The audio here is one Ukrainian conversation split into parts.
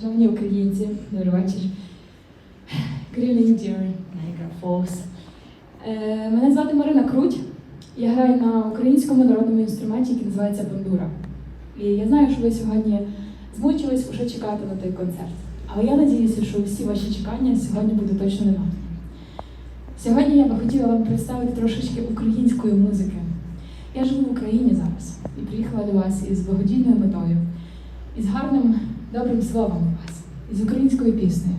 шановні українці, добрий вечір. Niagara Falls. Е, Мене звати Марина Круть. Я граю на українському народному інструменті, який називається бандура. І я знаю, що ви сьогодні змучились уже чекати на той концерт. Але я надіюся, що всі ваші чекання сьогодні будуть точно не марні. Сьогодні я би хотіла вам представити трошечки української музики. Я живу в Україні зараз і приїхала до вас із благодійною метою, із гарним добрим словом вас, із українською піснею.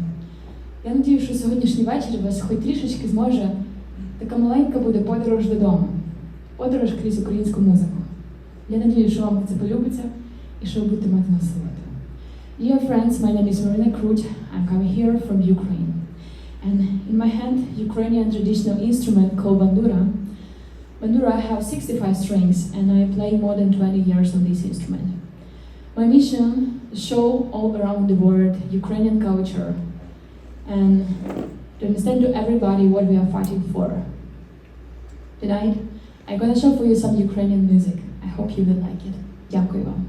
Я надію, що сьогоднішній вечір вас хоч трішечки зможе така маленька буде подорож додому, подорож крізь українську музику. Я надію, що вам це полюбиться і що ви будете мати насолоду. Dear friends, my name is Marina Krut. I'm coming here from Ukraine. And in my hand, Ukrainian traditional instrument called bandura. Bandura have 65 strings and I play more than 20 years on this instrument. My mission is show all around the world Ukrainian culture and to understand to everybody what we are fighting for. Tonight, I'm gonna show for you some Ukrainian music. I hope you will like it. Дякую вам.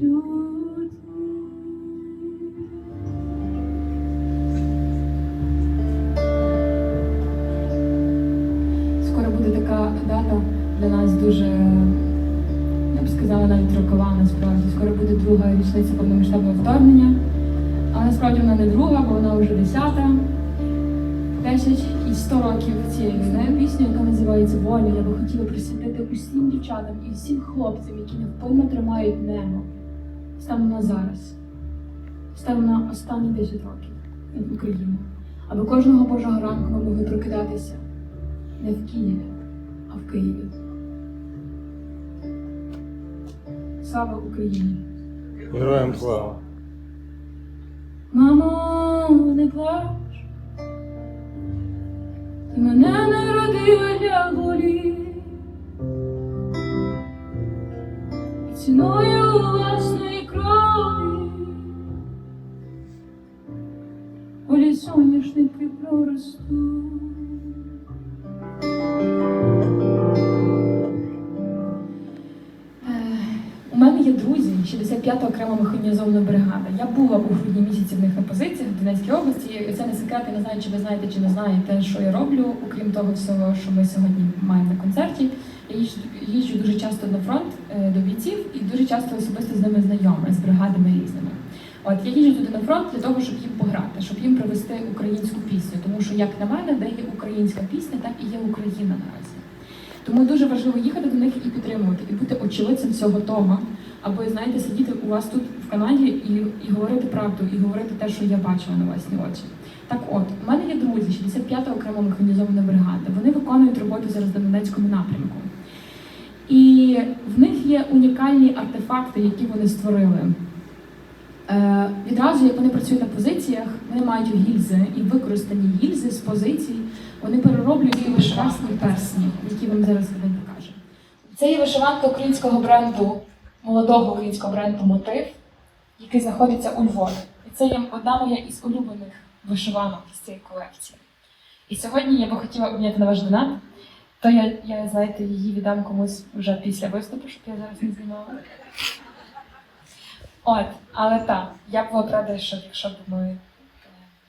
Скоро буде така дата для нас дуже, я б сказала, навіть рокова насправді. Скоро буде друга річниця повномасштабного вторгнення. Але насправді вона не друга, бо вона вже десята. Десять і сто років цієї знаю пісню, яка називається Воля. Я би хотіла присвятити усім дівчатам і всім хлопцям, які невпинно тримають небо. Станом на зараз. Станом на останні 10 років від України. Аби кожного божого ранку ми могли прокидатися не в Києві, а в Києві. Слава Україні! Героям слава! Мамо, не плач, ти мене народила для Е, У мене є друзі, 65-та окрема механізована бригада. Я була у грудні місяці в них на позиціях в Донецькій області. Це не секрет, я не знаю, чи ви знаєте, чи не знаєте, що я роблю. Окрім того всього, що ми сьогодні маємо на концерті. Я їжджу, їжджу дуже часто на фронт е, до бійців і дуже часто особисто з ними знайома, з бригадами різними. От я їжджу туди на фронт для того, щоб їм пограти, щоб їм привезти українську пісню. Тому що, як на мене, де є українська пісня, так і є Україна наразі. Тому дуже важливо їхати до них і підтримувати, і бути очевидцем всього того, аби знаєте, сидіти у вас тут в Канаді і, і говорити правду, і говорити те, що я бачила на власні очі. Так от, у мене є друзі, 65-та окрема механізована бригада. Вони виконують роботу зараз на Донецькому напрямку. І в них є унікальні артефакти, які вони створили. Е, відразу, як вони працюють на позиціях, вони мають гільзи і використані гільзи з позицій, вони перероблюють і прекрасні персні, які вам зараз Вадим покаже. Це є вишиванка українського бренду, молодого українського бренду Мотив, який знаходиться у Львові. І це є одна моя із улюблених вишиванок із цієї колекції. І сьогодні я би хотіла обняти на ваш донат, то я, я знаєте, її віддам комусь вже після виступу, щоб я зараз не знімала. От, але так, я б була рада, що якщо б ми е,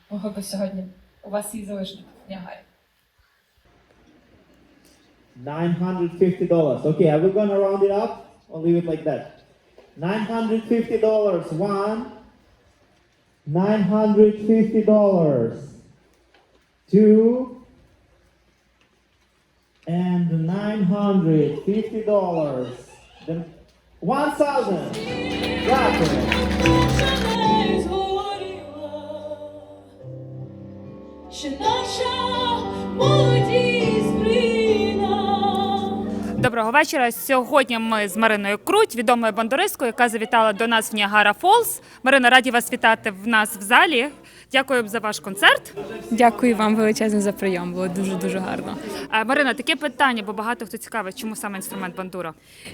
могли б сьогодні у вас її залишити в Ніагарі. $950. Okay, are we gonna round it up or leave it like that? $950. One. $950. Two. And $950. Then 1000 Дякую. Доброго вечора. Сьогодні ми з Мариною Круть, відомою бандуристкою, яка завітала до нас в Ніагара Фолз. Марина, раді вас вітати в нас в залі. Дякую за ваш концерт. Дякую вам величезне за прийом. Було дуже дуже гарно. Е, Марина, таке питання, бо багато хто цікавить, чому саме інструмент бандура.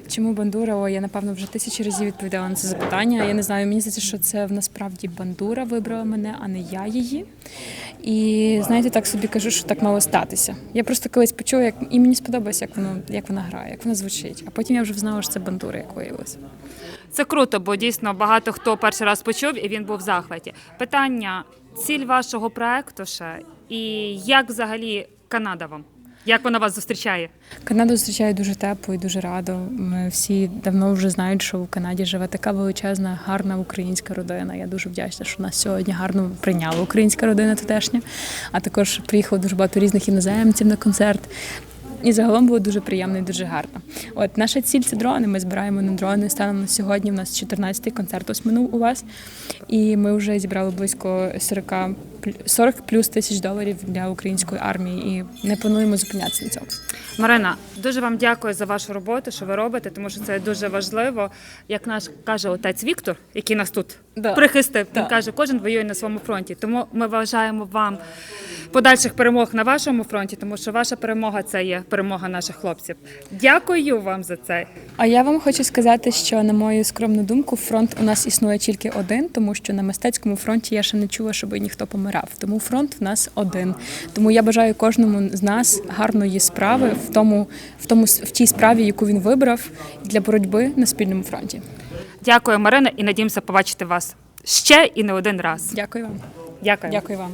Чому бандура? О, я напевно вже тисячі разів відповідала на це запитання. Я не знаю. Мені здається, що це насправді бандура вибрала мене, а не я її. І знаєте, так собі кажу, що так мало статися. Я просто колись почула, як і мені сподобалось, як воно як вона грає, як вона звучить. А потім я вже знала, що це бандура, як виявилося. Це круто, бо дійсно багато хто перший раз почув і він був в захваті. Питання: ціль вашого проекту ще і як взагалі Канада вам? Як вона вас зустрічає? Канаду зустрічаю дуже тепло і дуже радо. Ми всі давно вже знають, що в Канаді живе така величезна, гарна українська родина. Я дуже вдячна, що нас сьогодні гарно прийняла українська родина тутешня. А також приїхало дуже багато різних іноземців на концерт. І загалом було дуже приємно і дуже гарно. От наша ціль це дрони. Ми збираємо на дрони. Станом на сьогодні. У нас 14-й концерт ось минув у вас, і ми вже зібрали близько 40, плю- 40 плюс тисяч доларів для української армії. І не плануємо зупинятися на цьому. Марина, дуже вам дякую за вашу роботу, що ви робите, тому що це дуже важливо. Як наш каже отець Віктор, який нас тут Да. прихистив, він каже, кожен воює на своєму фронті. Тому ми вважаємо вам подальших перемог на вашому фронті, тому що ваша перемога це є перемога наших хлопців. Дякую вам за це. А я вам хочу сказати, що на мою скромну думку, фронт у нас існує тільки один, тому що на мистецькому фронті я ще не чула, щоб ніхто помирав. Тому фронт в нас один. Тому я бажаю кожному з нас гарної справи в тому, в тому в тій справі, яку він вибрав для боротьби на спільному фронті. Дякую, Марина, і надіємося побачити вас ще і не один раз. Дякую вам. Дякую. Дякую вам.